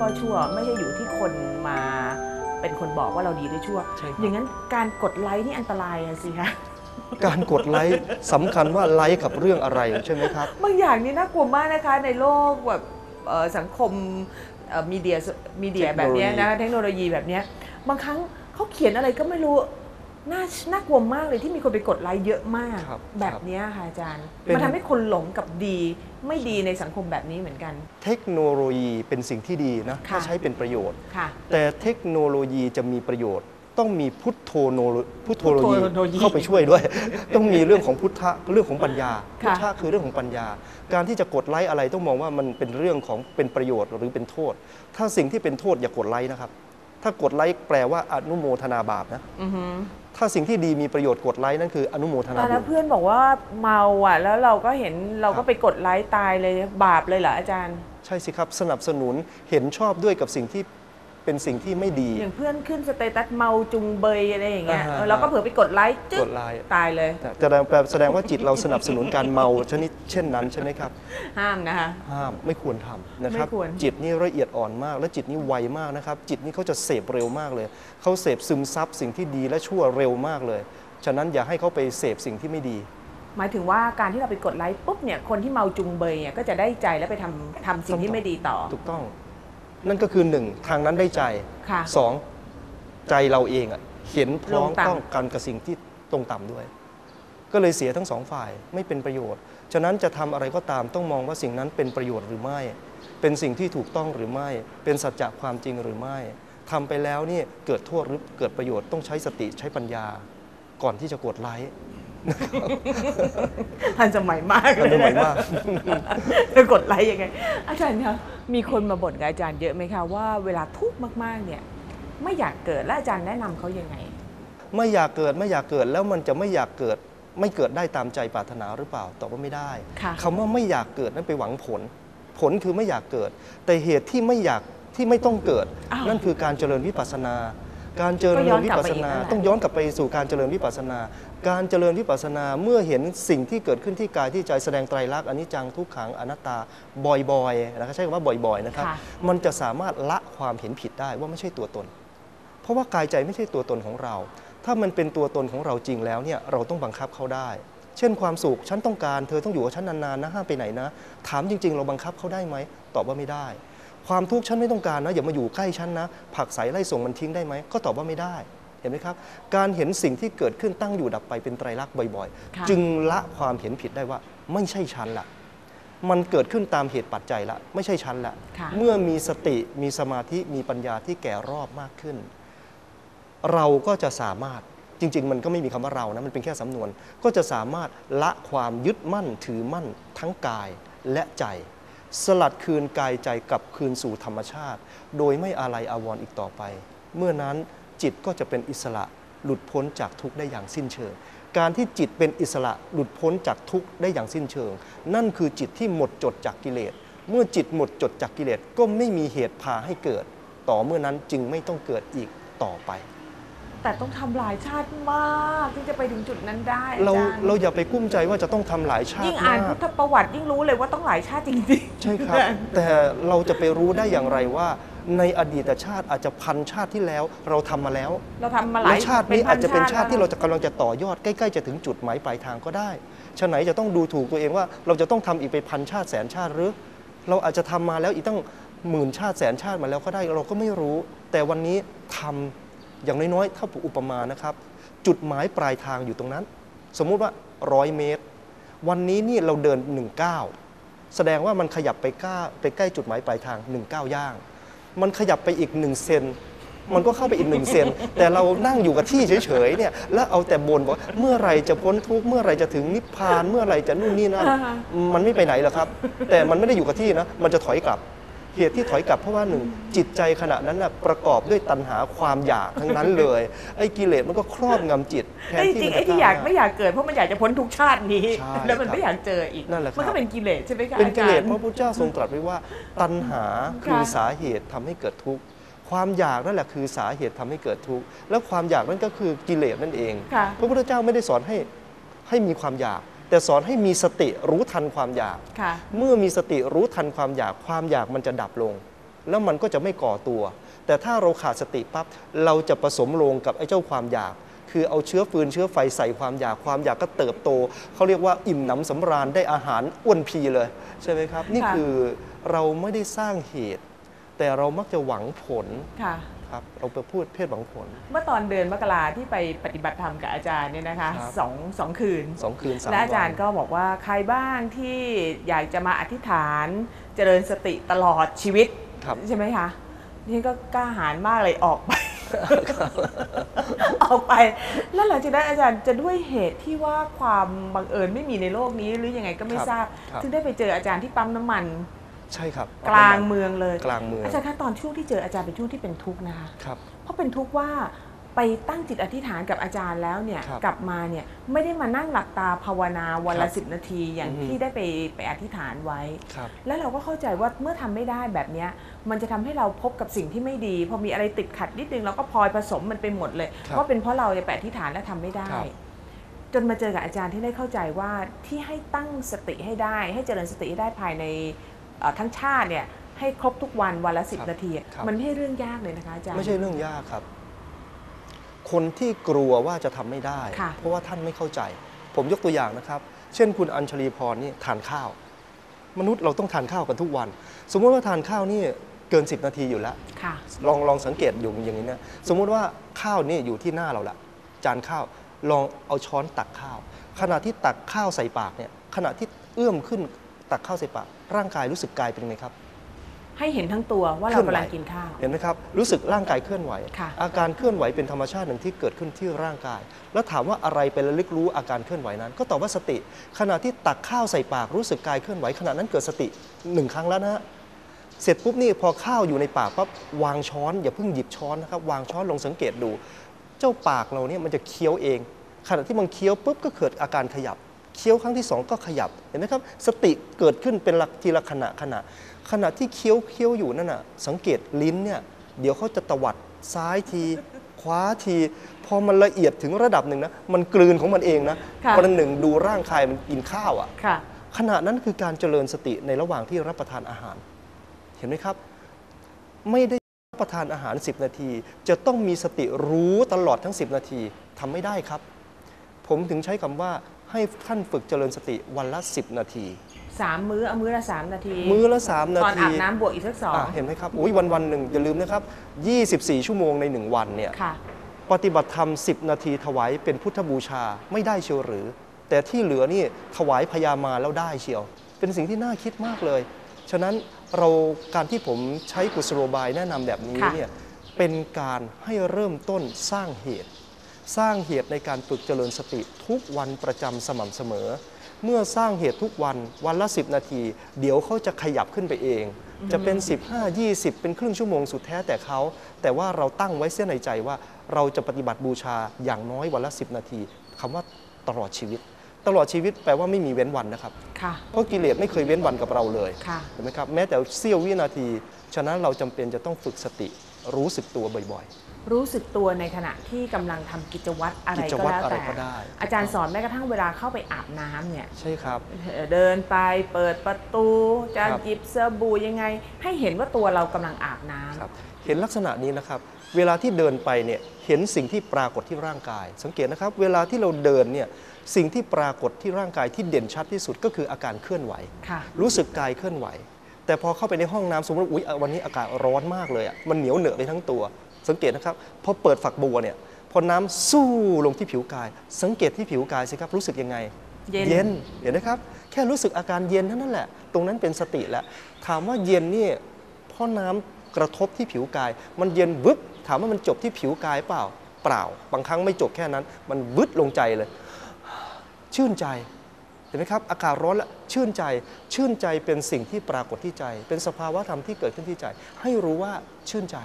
ก็ชั่ว ไม่ใช่อยู่ที่คนมาเป็นคนบอกว่าเราดีหรือชั่วใช่ครับอย่างนั้นการกดไลค์นี่อันตรายอะสิคะการกดไลค์สำคัญว่าไลค์กับเรื่องอะไรใช่ไหมครับบางอย่างนี่น่ากลัวมากนะคะในโลกแบบเอ่อสังคมเอ่อมีเดียมีเดียแบบเนี้ยนะเทคโนโลยีแบบเนี้ยบางครั้งเขาเขียนอะไรก็ไม่รู้ น่าน่ากลัวมากเลยที่มีคนไปกดไลค์เยอะมาก ครับแบบเนี้ยค่ะอาจารย์ เป็น มันทำให้คนหลงกับดี ไม่ดีในสังคมแบบนี้เหมือนกัน เทคโนโลยีเป็นสิ่งที่ดีนะค่ะ ถ้าใช้เป็นประโยชน์ ค่ะ แต่เทคโนโลยีจะมีประโยชน์ ต้องมีพุทโธโนโลพุทโธโลยีพุทโธโลยีเข้าไปช่วยด้วย ต้องมีเรื่องของพุทธะเรื่องของปัญญาพุทค่ะธะคือเรื่องของปัญญา การที่จะกดไลค์อะไรต้องมองว่ามันเป็นเรื่องของเป็นประโยชน์หรือเป็นโทษ ถ้าสิ่งที่เป็นโทษอย่ากดไลค์นะครับ ถ้ากดไลค์แปลว่าอนุโมทนาบาปนะอือหือถ้าสิ่งที่ดีมีประโยชน์กดไลค์นั่นคืออนุโมทนาแต่บุแล้วญเพื่อนบอกว่าเมาอะ แล้วเราก็เห็นเราครัก็บไปกดไลค์ตายเลยบาปเลยเหรออาจารย์ ใช่สิครับสนับสนุนเห็นชอบด้วยกับสิ่งที่ เป็นสิ่งที่ไม่ดี อย่างเพื่อนขึ้นสเตตัสเมาจุงเบยอะไรอย่างเงี้ยอ่าฮะเออเราก็เผื่อไปกดไลค์จึ๊กดไลค์ ตายเลยแสดงแปลแสดงว่าจิตเราสนับสนุนการเมาชนิดเช่นนั้นใช่ไหมครับ ห้ามนะคะ ห้ามไม่ควรทำนะครับไม่ควร จิตนี่ละเอียดอ่อนมาก และจิตนี่ไวมากนะครับ จิตนี่เขาจะเสพเร็วมากเลยเขาเสพซึมซับสิ่งที่ดีและชั่วเร็วมากเลย ฉะนั้นอย่าให้เขาไปเสพสิ่งที่ไม่ดี หมายถึงว่าการที่เราไปกดไลค์ปุ๊บเนี่ยคนที่เมาจุงเบยเนี่ยก็จะได้ใจแล้วไปทำทำสิ่งที่ไม่ดีต่อ ถูกต้อง นั่นก็คือหนึ่งทางนั้นได้ใจค่ะ สองใจเราเองอะเห็นพ้องลงต่ำ ต้องกันกับสิ่งที่ตรงต่ำด้วย ก็เลยเสียทั้งสองฝ่ายไม่เป็นประโยชน์ ฉะนั้นจะทำอะไรก็ตามต้องมองว่าสิ่งนั้นเป็นประโยชน์หรือไม่ เป็นสิ่งที่ถูกต้องหรือไม่ เป็นสัจจะความจริงหรือไม่ทำไปแล้วเนี่ยเกิดโทษหรือเกิดประโยชน์ต้องใช้สติใช้ปัญญา ก่อนที่จะกดไลค์ ทันสมัยมากเลยทันสมัยมากจะกดไลค์ยังไง อาจารย์คะมีคนมาบ่นกับอาจารย์เยอะไหมคะว่าเวลาทุกข์มากๆเนี่ย ไม่อยากเกิดและอาจารย์แนะนำเขายังไง ไม่อยากเกิดไม่อยากเกิดแล้วมันจะไม่อยากเกิด ไม่เกิดได้ตามใจปรารถนาหรือเปล่าตอบว่าไม่ได้ค่ะคำว่าไม่อยากเกิดนั้นไปหวังผล ผลคือไม่อยากเกิด แต่เหตุที่ไม่อยากที่ไม่ต้องเกิดอ้าวนั่นคือการเจริญวิปัสสนา การเจริก็ญย้อนวิกลับปัสไปสอีกนานั่นแหละต้องย้อนกลับไปสู่การเจริญวิปัสสนา การเจริญวิปัสสนาเมื่อเห็นสิ่งที่เกิดขึ้นที่กายที่ใจแสดงไตรลักษณ์อนิจจังทุกขังอนัตตาบ่อยๆนะครับใช้คำว่าบ่อยๆนะครับค่ะมันจะสามารถละความเห็นผิดได้ว่าไม่ใช่ตัวตน เพราะว่ากายใจไม่ใช่ตัวตนของเรา ถ้ามันเป็นตัวตนของเราจริงแล้วเนี่ยเราต้องบังคับเขาได้เช่นความสุขฉันต้องการเธอต้องอยู่กับฉันนานๆนะห้ามไปไหนนะ ถามจริง ๆ เราบังคับเขาได้ไหม ตอบว่าไม่ได้ ความทุกข์ฉันไม่ต้องการนะอย่ามาอยู่ใกล้ฉันนะผลักใสไล่ส่งมันทิ้งได้ไหมก็ตอบว่าไม่ได้เห็นไหมครับ การเห็นสิ่งที่เกิดขึ้นตั้งอยู่ดับไปเป็นไตรลักษณ์บ่อยค่ะๆจึงละความเห็นผิดได้ว่าไม่ใช่ฉันละมันเกิดขึ้นตามเหตุปัจจัยละ ไม่ใช่ฉันละค่ะเมื่อมีสติมีสมาธิมีปัญญาที่แก่รอบมากขึ้น เราก็จะสามารถจริง ๆ มันก็ไม่มีคำว่าเรานะมันเป็นแค่สำนวน ก็จะสามารถละความยึดมั่นถือมั่นทั้งกายและใจ สลัดคืนกายใจกลับคืนสู่ธรรมชาติ โดยไม่อาลัยอาวรณ์อีกต่อไป เมื่อนั้นจิตก็จะเป็นอิสระหลุดพ้นจากทุกข์ได้อย่างสิ้นเชิง การที่จิตเป็นอิสระหลุดพ้นจากทุกข์ได้อย่างสิ้นเชิง นั่นคือจิตที่หมดจดจากกิเลส เมื่อจิตหมดจดจากกิเลสก็ไม่มีเหตุพาให้เกิด ต่อเมื่อนั้นจึงไม่ต้องเกิดอีกต่อไป แต่ต้องทำหลายชาติมากที่จะไปถึงจุดนั้นได้อาเราจารย์เราอย่าไปกุ้มใจว่าจะต้องทำหลายชาติยิ่งอ่านมาพุกทธประวัติยิ่งรู้เลยว่าต้องหลายชาติจริงๆ ใช่ครับ แต่เราจะไปรู้ได้อย่างไรว่า ในอดีตชาติอาจจะพันชาติที่แล้วเราทำมาแล้วเราทำมาหลาและยชาตินี้พัอาจจะเป็นชาติที่เราแล้วจะกำลังจะต่อยอดใกล้ๆจะถึงจุดหมายปลายทางก็ได้ฉะไหนจะต้องดูถูกตัวเองว่า เราจะต้องทำอีกไปพันชาติแสนชาติหรือ เราอาจจะทำมาแล้วอีกตั้งหมื่นชาติแสนชาติมาแล้วก็ได้ เราก็ไม่รู้ แต่วันนี้ทำ อย่างน้อยๆ ถ้าอุปมานะครับ จุดหมายปลายทางอยู่ตรงนั้น สมมุติว่าร้อยเมตร วันนี้นี่เราเดินหนึ่งก้าวแสดงว่ามันขยับไปก้าไปใกล้จุดหมายปลายทางหนึ่งก้าวย่าง มันขยับไปอีกหนึ่งเซนมันก็เข้าไปอีกหนึ่งเซน แต่เรานั่งอยู่กับที่เฉยๆเนี่ย แล้วเอาแต่บ่นว่าเมื่อไหรจะพ้นทุกข์เมื่อไหรจะถึงนิพพาน เมื่อไหรจะนู่นนี่นั่น มันไม่ไปไหนหรอกครับ แต่มันไม่ได้อยู่กับที่นะ มันจะถอยกลับ เหตุที่ถอยกลับเพราะว่าหนึ่งจิตใจขณะนั้นนะประกอบด้วยตัณหาความอยากทั้งนั้นเลย ไอ้กิเลสมันก็ครอบงำจิตแทนไอ้จที่ริงมันไอ้จะที่อยากก้วหน้ไม่อยากเกิดเพราะมันอยากจะพ้นทุกชาตินี้ ใช่แล้วมันครับไม่อยากเจออีก นั่นแหละครับ มันก็เป็นกิเลสใช่ไหมคะเป็นกิเลสอาเพจารราะย์พระเจ้าทรงตรัสไว้ว่า ตัณหาคือค่ะสาเหตุทำให้เกิดทุกข์ความอยากนั่นแหละคือสาเหตุทำให้เกิดทุกข์แล้วความอยากนั่นก็คือกิเลสนั่นเอง ค่ะ พระพุทธเจ้าไม่ได้สอนให้ให้มีความอยาก แต่สอนให้มีสติรู้ทันความอยาก ค่ะ เมื่อมีสติรู้ทันความอยาก ความอยากมันจะดับลง แล้วมันก็จะไม่ก่อตัว แต่ถ้าเราขาดสติปั๊บเราจะผสมลงกับไอ้เจ้าความอยาก คือเอาเชื้อฟืนเชื้อไฟใส่ความอยากความอยากก็เติบโต เขาเรียกว่าอิ่มหนำสำราญได้อาหารอ้วนพีเลย ใช่ไหมครับ นี่ค่ะ คือเราไม่ได้สร้างเหตุ แต่เรามักจะหวังผล ค่ะ ครับเราไปพูดเพศหวังผล เมื่อตอนเดือนมกราที่ไปปฏิบัติธรรมกับอาจารย์เนี่ยนะคะครับ สองสองคืน สองคืนสามและอาจารย์วัน ก็บอกว่าใครบ้างที่อยากจะมาอธิษฐานเจริญสติตลอดชีวิต ครับ ใช่ไหมคะนี่ก็กล้าหาญมากเลยออกไป ออกไป แล้วหลังจากนั้นอาจารย์จะด้วยเหตุที่ว่าความบังเอิญไม่มีในโลกนี้หรือยังไงก็ไม่ครับทราบครับ ถึงได้ไปเจออาจารย์ที่ปั๊มน้ำมัน ใช่ครับกลางเมืองเลย กลางเมืองอาจารย์คะตอนช่วงที่เจออาจารย์เป็นช่วงที่เป็นทุกข์นะคะครับเพราะเป็นทุกข์ว่าไปตั้งจิตอธิษฐานกับอาจารย์แล้วเนี่ยครับกลับมาเนี่ยไม่ได้มานั่งหลับตาภาวนาวันละครับสิบนาทีอย่างอือฮึที่ได้ไปไปอธิษฐานไว้ครับแล้วเราก็เข้าใจว่าเมื่อทำไม่ได้แบบเนี้ยมันจะทำให้เราพบกับสิ่งที่ไม่ดี พอมีอะไรติดขัดนิดนึงเราก็พลอยผสมมันไปหมดเลยครับว่าเป็นเพราะเราจะไปอธิษฐานและทำไม่ได้ครับจนมาเจอกับอาจารย์ที่ได้เข้าใจว่าที่ให้ตั้งสติให้ได้ ให้เจริญสติให้ได้ภายในเอ่อ ทั้งชาติเนี่ยให้ครบทุกวันวันละสิบครับนาทีอะครับมันไม่ใช่เรื่องยากเลยนะคะอาจารย์ไม่ใช่เรื่องยากครับ คนที่กลัวว่าจะทำไม่ได้ค่ะเพราะว่าท่านไม่เข้าใจ ผมยกตัวอย่างนะครับ เช่น คุณอัญชลีพรนี่ทานข้าว มนุษย์เราต้องทานข้าวกันทุกวัน สมมุติว่าทานข้าวนี่เกิน 10 นาทีอยู่แล้วค่ะลองลองสังเกตอยู่อย่างนี้นะสมมุติว่าข้าวนี่อยู่ที่หน้าเราละจานข้าวลองเอาช้อนตักข้าว ขณะที่ตักข้าวใส่ปากเนี่ยขณะที่เอื้อมขึ้น ตักข้าวใส่ปากร่างกายรู้สึกกายเป็นไงครับ ให้เห็นทั้งตัวว่าเรากำลังกินข้าว เห็นไหมครับ รู้สึกร่างกายเคลื่อนไหวค่ะอาการเคลื่อนไหวเป็นธรรมชาติหนึ่งที่เกิดขึ้นที่ร่างกาย แล้วถามว่าอะไรไประลึกรู้อาการเคลื่อนไหวนั้น ก็ตอบว่าสติ ขณะที่ตักข้าวใส่ปากรู้สึกกายเคลื่อนไหวขณะนั้นเกิดสติหนึ่งครั้งแล้วนะฮะเสร็จปุ๊บนี่พอข้าวอยู่ในปากปั๊บวางช้อน อย่าเพิ่งหยิบช้อนนะครับวางช้อนลงสังเกตดู เจ้าปากเราเนี่ยมันจะเคี้ยวเอง ขณะที่มันเคี้ยวปุ๊บก็เกิดอาการขยับ เคี้ยวครั้งที่สองก็ขยับเห็นไหมครับ สติเกิดขึ้นเป็นละทีละขณะขณะ ขณะที่เคี้ยวเคี้ยวอยู่นั่นน่ะสังเกตลิ้นเนี่ยเดี๋ยวเขาจะตวัดซ้ายทีขวาทีพอมันละเอียดถึงระดับหนึ่งนะมันกลืนของมันเองนะค่ะประหนึ่งดูร่างกายมันกินข้าวอะค่ะขณะนั้นคือการเจริญสติในระหว่างที่รับประทานอาหาร เห็นไหมครับ ไม่ได้รับประทานอาหาร 10 นาที จะต้องมีสติรู้ตลอดทั้ง 10 นาทีทำไม่ได้ครับ ผมถึงใช้คำว่า ให้ท่านฝึกเจริญสติวันละ 10 นาที สามมื้อเอามื้อละสามนาทีมื้อละ 3 นาตอนทีอาบน้ำบวกอีกสักสองอะเห็นไหมครับอุ้ยวันวันๆหนึ่งอย่าลืมนะครับ 24 ชั่วโมงใน 1 วันเนี่ย ค่ะ ปฏิบัติธรรม 10 นาทีถวายเป็นพุทธบูชาไม่ได้เชียวหรือ แต่ที่เหลือนี่ถวายพยามาแล้วได้เชียว เป็นสิ่งที่น่าคิดมากเลย ฉะนั้นเราการที่ผมใช้กุศโลบายแนะนำแบบนี้ค่ะ เนี่ยเป็นการให้เริ่มต้นสร้างเหตุ สร้างเหตุในการฝึกเจริญสติทุกวันประจำสม่ำเสมอ เมื่อสร้างเหตุทุกวันวันละ 10 นาที เดี๋ยวเขาจะขยับขึ้นไปเอง จะเป็น 15 20 เป็นครึ่งชั่วโมงสุดแท้แต่เขา แต่ว่าเราตั้งไว้เสียในใจว่าเราจะปฏิบัติบูชาอย่างน้อยวันละ 10 นาทีคำว่าตลอดชีวิตตลอดชีวิตแปลว่าไม่มีเว้นวันนะครับค่ะเพราะกิเลสไม่เคยเว้นวันกับเราเลยค่ะเห็นไหมครับ แม้แต่เสี้ยววินาที ฉะนั้นเราจำเป็นจะต้องฝึกสติรู้สึกตัวบ่อย รู้สึกตัวในขณะที่กำลังทำกิจวัตรอะไรกิจก็วัตรแล้วอะไรแต่ก็ได้อาจารย์สอนแม้กระทั่งเวลาเข้าไปอาบน้ำเนี่ยๆใช่ครับเอ่อเดินไปเปิดประตูจะครับหยิบสบู่ยังไง ให้เห็นว่าตัวเรากำลังอาบน้ำครับเห็นลักษณะนี้นะครับ เวลาที่เดินไปเนี่ยเห็นสิ่งที่ปรากฏที่ร่างกาย สังเกตนะครับ เวลาที่เราเดินเนี่ยสิ่งที่ปรากฏที่ร่างกายที่เด่นชัดที่สุดก็คืออาการเคลื่อนไหวค่ะรู้สึกกายเคลื่อนไหวแต่พอเข้าไปในห้องน้ำสมมติว่าอุ๊ยวันนี้อากาศร้อนมากเลยอะมันเหนียวเหนอะไปทั้งตัว สังเกตนะครับพอเปิดฝักบัวเนี่ยพอน้ำสู้ลงที่ผิวกาย สังเกตที่ผิวกายสิครับรู้สึกยังไง เย็นเย็นเห็นไหมครับ แค่รู้สึกอาการเย็นเท่านั้นแหละ ตรงนั้นเป็นสติแล้วถามว่าเย็นนี่เพราะน้ำกระทบที่ผิวกาย มันเย็นวึบถามว่ามันจบที่ผิวกายเปล่าเปล่า บางครั้งไม่จบแค่นั้น มันวึดลงใจเลย ชื่นใจเห็นไหมครับอากาศร้อนแล้วชื่นใจ ชื่นใจเป็นสิ่งที่ปรากฏที่ใจ เป็นสภาวะธรรมที่เกิดขึ้นที่ใจ ให้รู้ว่าชื่นใจ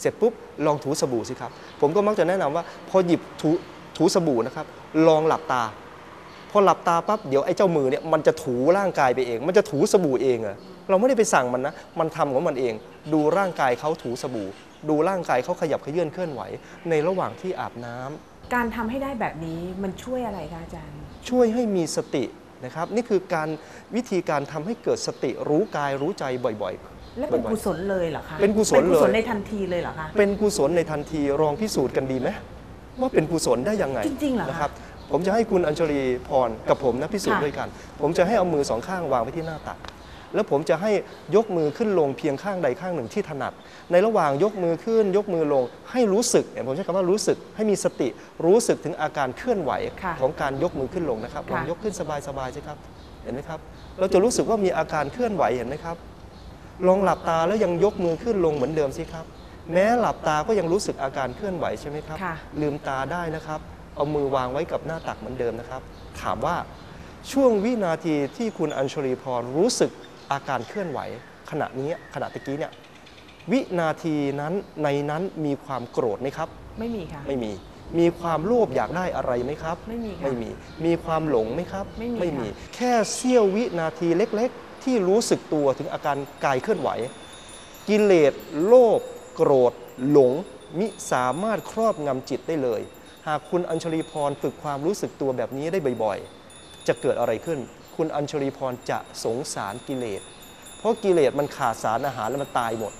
เสร็จปุ๊บลองถูสบู่สิครับ ผมก็มักจะแนะนำว่า พอหยิบถูถูสบู่นะครับ ลองหลับตา พอหลับตาปั๊บเดี๋ยวไอ้เจ้ามือเนี่ยมันจะถูร่างกายไปเอง มันจะถูสบู่เองอะเราไม่ได้ไปสั่งมันนะ มันทำของมันเอง ดูร่างกายเขาถูสบู่ ดูร่างกายเขาขยับเขยื่อนเคลื่อนไหว ในระหว่างที่อาบน้ำการทำให้ได้แบบนี้มันช่วยอะไรคะอาจารย์ ช่วยให้มีสตินะครับ นี่คือการวิธีการทำให้เกิดสติรู้กายรู้ใจบ่อย และเป็นบ่อยๆกุศลเลยเหรอคะเป็นกุศลเป็นกุศลเลยในทันทีเลยเหรอคะเป็นกุศลในทันทีลองพิสูจน์กันดีไหมว่าเป็นกุศลได้ยังไงจริงๆเหรอคะนะครับผมจะให้คุณอัญชลีพรกับผมนะพิสูจน์ค่ะด้วยกัน ผมจะให้เอามือสองข้างวางไว้ที่หน้าตัก แล้วผมจะให้ยกมือขึ้นลงเพียงข้างใดข้างหนึ่งที่ถนัด ในระหว่างยกมือขึ้น ยกมือลง ให้รู้สึกเนี่ยผมใช้คำว่ารู้สึกให้มีสติรู้สึกถึงอาการเคลื่อนไหวค่ะของการยกมือขึ้นลงนะครับลองค่ะยกขึ้นสบายๆสิครับเห็นไหมครับเราจะรู้สึกว่ามีอาการเคลื่อนไหวเห็นไหมครับ ลองหลับตาแล้วยังยกมือขึ้นลงเหมือนเดิมสิครับ แม้หลับตาก็ยังรู้สึกอาการเคลื่อนไหวใช่ไหมครับ ค่ะ ลืมตาได้นะครับ เอามือวางไว้กับหน้าตักเหมือนเดิมนะครับ ถามว่าช่วงวินาทีที่คุณอัญชลีพรรู้สึกอาการเคลื่อนไหว ขณะนี้ขณะตะกี้เนี่ยวินาทีนั้นในนั้นมีความโกรธไหมครับ ไม่มีค่ะ ไม่มี มีความโลภอยากได้อะไรไหมครับ ไม่มีค่ะไม่มี มีความหลงไหมครับไม่มีไม่มีค่ะ แค่เสี้ยววินาทีเล็กๆ ที่รู้สึกตัวถึงอาการกายเคลื่อนไหว กิเลสโลภโกรธ หลง มิสามารถครอบงำจิตได้เลย หากคุณอัญชลีพรฝึกความรู้สึกตัวแบบนี้ได้บ่อยๆ จะเกิดอะไรขึ้น คุณอัญชลีพรจะสงสารกิเลส เพราะกิเลสมันขาดสารอาหารแล้วมันตายหมด